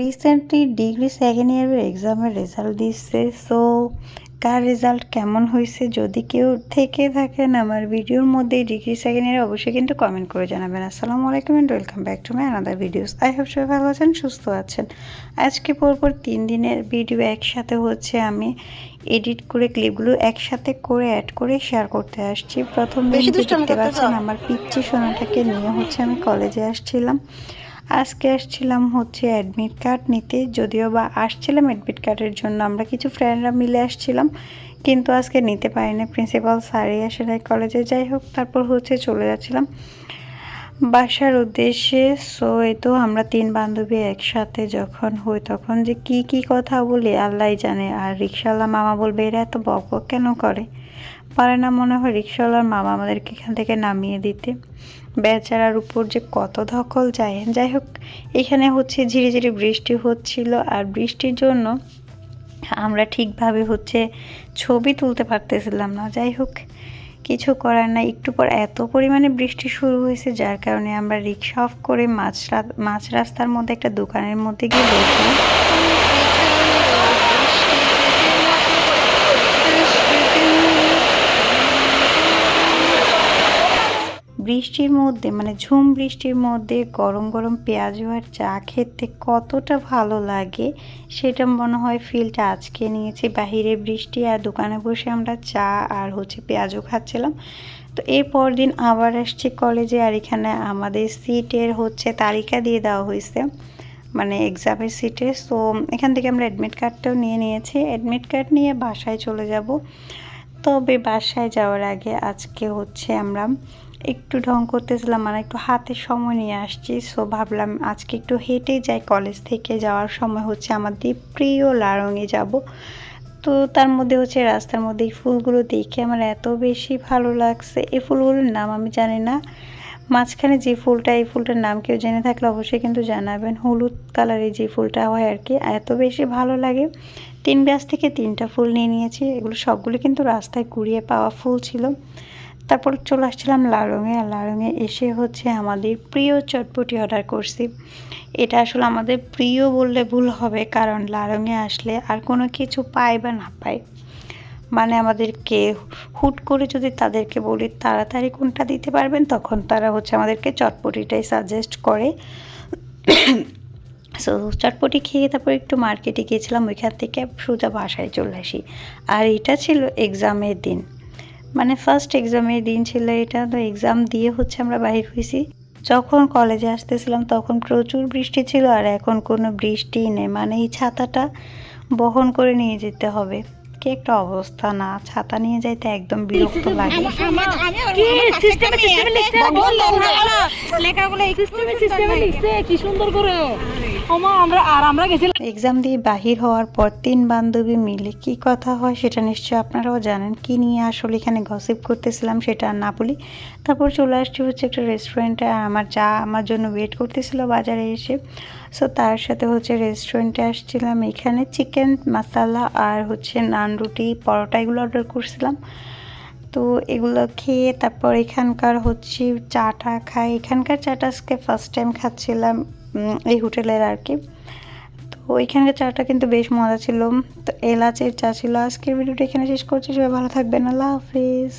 Recently degree second ইয়ারের এক্সামের result দিচ্ছে সো কার রেজাল্ট কেমন হয়েছে যদি কেউ থেকে থাকেন আমার ভিডিওর মধ্যে ডিগ্রি সেকেন্ড ইয়ারে অবশ্যই কিন্তু কমেন্ট করে জানাবেন। আসসালামু আলাইকুম and welcome back to my another videos I hope সবাই ভালো আছেন সুস্থ আছেন। আজকে পরপর তিন দিনের ভিডিও একসাথে হচ্ছে আমি এডিট করে ক্লিপগুলো একসাথে করে অ্যাড করে শেয়ার করতে আসছি। প্রথম দিন দেখতে পাচ্ছেন আমার পিচ্ছি সোনাটাকে নিয়ে হচ্ছে আমি কলেজে আসছিলাম। আজকে আসছিলাম হচ্ছে অ্যাডমিট কার্ড নিতে, যদিও বা আসছিলাম অ্যাডমিট কার্ডের জন্য, আমরা কিছু ফ্রেন্ডরা মিলে আসছিলাম, কিন্তু আজকে নিতে পারিনি। প্রিন্সিপাল স্যারই আসে কলেজে যাই হোক, তারপর হচ্ছে চলে যাচ্ছিলাম। বাসার উদ্দেশ্যে সো এই তো আমরা তিন বান্ধবী একসাথে যখন হই তখন যে কি কি কথা বলি, আল্লাহ জানে। আর রিক্সাওয়ালা মামা বলবে, এরা এত বক কেন করে? পারে না মনে হয় রিক্সাওয়ালার মামা আমাদেরকে এখান থেকে নামিয়ে দিতে। বেচারার উপর যে কত ধকল যায়। যাই হোক, এখানে হচ্ছে ঝিরি ঝিরি বৃষ্টি হচ্ছিল আর বৃষ্টির জন্য আমরা ঠিকভাবে হচ্ছে ছবি তুলতে পারতেছিলাম না। যাই হোক কিছু করার নাই। একটু পর এত পরিমাণে বৃষ্টি শুরু হয়েছে, যার কারণে আমরা রিক্সা অফ করে মাছ মাছ রাস্তার মধ্যে একটা দোকানের মধ্যে গিয়ে বসলাম। বৃষ্টির মধ্যে মানে ঝুম বৃষ্টির মধ্যে গরম গরম পেঁয়াজু আর চা খেতে কতটা ভালো লাগে, সেটা মনে হয় ফিলটা আজকে নিয়েছি। বাহিরে বৃষ্টি আর দোকানে বসে আমরা চা আর হচ্ছে পেঁয়াজু খাচ্ছিলাম। তো এরপর দিন আবার আসছি কলেজে আর এখানে আমাদের সিটের হচ্ছে তালিকা দিয়ে দেওয়া হয়েছে মানে এক্সামের সিটে সো এখান থেকে আমরা অ্যাডমিট কার্ডটাও নিয়ে নিয়েছি। অ্যাডমিট কার্ড নিয়ে বাসায় চলে যাব। তবে বাসায় যাওয়ার আগে আজকে হচ্ছে আমরা একটু ঢং করতেছিলাম মানে একটু হাতে সময় নিয়ে আসছি। সো ভাবলাম আজকে একটু হেঁটে যাই। কলেজ থেকে যাওয়ার সময় হচ্ছে আমাদের প্রিয় লারঙে যাব। তো তার মধ্যে হচ্ছে রাস্তার মধ্যে এই ফুলগুলো দেখে আমার এত বেশি ভালো লাগছে। এই ফুলগুলোর নাম আমি জানি না। মাঝখানে যে ফুলটা, এই ফুলটার নাম কেউ জেনে থাকলে অবশ্যই কিন্তু জানাবেন। হলুদ কালারের যে ফুলটা হয় আর কি, এত বেশি ভালো লাগে। তিন গাছ থেকে তিনটা ফুল নিয়ে নিয়েছি। এগুলো সবগুলো কিন্তু রাস্তায় কুড়িয়ে পাওয়া ফুল ছিল। তারপর চলে আসছিলাম লারঙে আর লারঙে এসে হচ্ছে আমাদের প্রিয় চটপটি অর্ডার করছি। এটা আসলে আমাদের প্রিয় বললে ভুল হবে, কারণ লারঙে আসলে আর কোনো কিছু পাই বা না পায়। মানে আমাদেরকে হুট করে যদি তাদেরকে বলি তাড়াতাড়ি কোনটা দিতে পারবেন, তখন তারা হচ্ছে আমাদেরকে চটপটিটাই সাজেস্ট করে। সো চটপটি খেয়ে তারপর একটু মার্কেটে গিয়েছিলাম, ওইখান থেকে সোজা বাসায় চলে আসি। আর এটা ছিল এক্সামের দিন। মানে ফার্স্ট এক্সামের দিন ছিল এটা, তো এক্সাম দিয়ে হচ্ছে আমরা বাহির হয়েছি যখন কলেজে আসতেছিলাম তখন প্রচুর বৃষ্টি ছিল আর এখন কোনো বৃষ্টিই নেই। মানে এই ছাতাটা বহন করে নিয়ে যেতে হবে। কি একটা অবস্থা না ছাতা নিয়ে যাইতে একদম বিরক্ত লাগে। কি সিস্টেমে সিস্টেমে লিখছে? বললাম না। লেখাগুলো এই সিস্টেমে সিস্টেমে লিখছে কি সুন্দর করে। ওমা আমরা আর আমরা গেছিলাম এক্সাম দিয়ে বাহির হওয়ার পর তিন বান্ধবী মিলে কি কথা হয় সেটা নিশ্চয়ই আপনারাও জানেন। কি নিয়ে আসলে এখানে গসিপ করতেছিলাম সেটা আর না বলি। তারপর চলে আসছি হচ্ছে একটা রেস্টুরেন্টে আর আমার যা আমার জন্য ওয়েট করতেছিল বাজারে এসে। সো তার সাথে হচ্ছে রেস্টুরেন্টে আসছিলাম। এখানে চিকেন মশালা আর হচ্ছে নান রুটি, পরোটা এগুলো অর্ডার করছিলাম। তো এগুলো খেয়ে তারপর এখানকার হচ্ছে চাটা খাই। এখানকার চাটা আজকে ফার্স্ট টাইম খাচ্ছিলাম এই হোটেলের আর কি। তো ওইখানকার চাটা কিন্তু বেশ মজা ছিল। তো এলাচের চা ছিল। আজকের ভিডিওটা এখানে শেষ করছি। সবাই ভালো থাকবেন। আল্লাহ হাফিজ।